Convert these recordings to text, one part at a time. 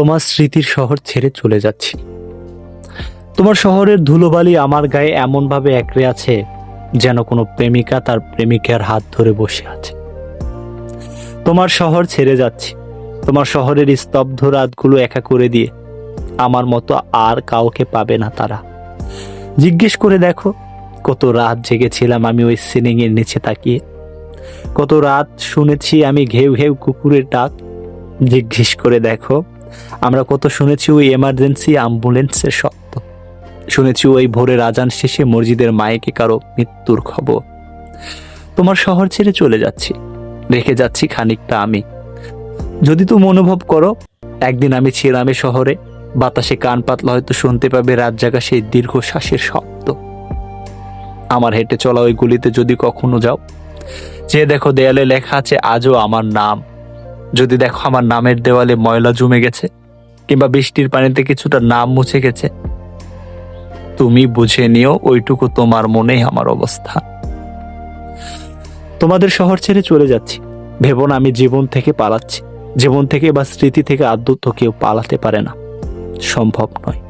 তোমার স্মৃতির শহর ছেড়ে চলে যাচ্ছি। তোমার শহরের ধুলোবালি আমার গায়ে এমনভাবে একড়ে আছে, যেন কোনো প্রেমিকা তার প্রেমিকার হাত ধরে বসে আছে। তোমার শহর ছেড়ে যাচ্ছি। তোমার শহরের স্তব্ধ রাতগুলো একা করে দিয়ে, আমার মতো আর কাউকে পাবে না তারা। জিজ্ঞেস করে দেখো, কত রাত জেগেছিলাম আমি ওই সিলিং এর নিচে তাকিয়ে। কত রাত শুনেছি আমি ঘেউ ঘেউ কুকুরের ডাক। জিজ্ঞেস করে দেখো আমরা কত শুনেছি ওই এমার্জেন্সি অ্যাম্বুলেন্সের শব্দ। শুনেছি ওই ভোরের আজান শেষে মসজিদের মায়েকে কারও মৃত্যুর খবর। তোমার শহর ছেড়ে চলে যাচ্ছি। রেখে যাচ্ছি খানিকটা আমি। যদি তুমি অনুভব করো, একদিন আমি ছিলাম শহরে, বাতাসে কান পাতলা হয়তো শুনতে পাবে রাত জাগা সেই দীর্ঘ শ্বাসের শব্দ। আমার হেঁটে চলা ওই গুলিতে যদি কখনো যাও, যে দেখো দেয়ালে লেখা আছে, আজও আমার নাম। যদি দেখো আমার নামের দেওয়ালে ময়লা জমে গেছে, কিংবা বৃষ্টির পানিতে কিছুটা নাম মুছে গেছে, তুমি বুঝে নিও ওইটুকু তোমার মনেই আমার অবস্থা। তোমাদের শহর ছেড়ে চলে যাচ্ছি। ভেবো না, আমি জীবন থেকে পালাচ্ছি। জীবন থেকে বা স্মৃতি থেকে আদ্য কেউ পালাতে পারে না। সম্ভব নয়।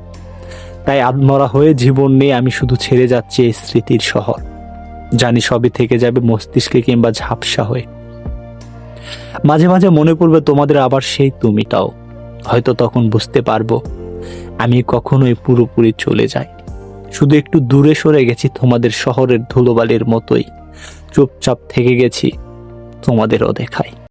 তাই আত্মরা হয়ে জীবন নিয়ে আমি শুধু ছেড়ে যাচ্ছি এই স্মৃতির শহর। জানি সবই থেকে যাবে মস্তিষ্কে কিংবা ঝাপসা হয়ে। মাঝে মাঝে মনে পড়বে তোমাদের আবার সেই তুমিটাও। হয়তো তখন বুঝতে পারব আমি কখনোই পুরোপুরি চলে যাই শুধু একটু দূরে সরে গেছি তোমাদের শহরের ধুলোবালির মতোই। চুপচাপ থেকে গেছি তোমাদেরও দেখাই।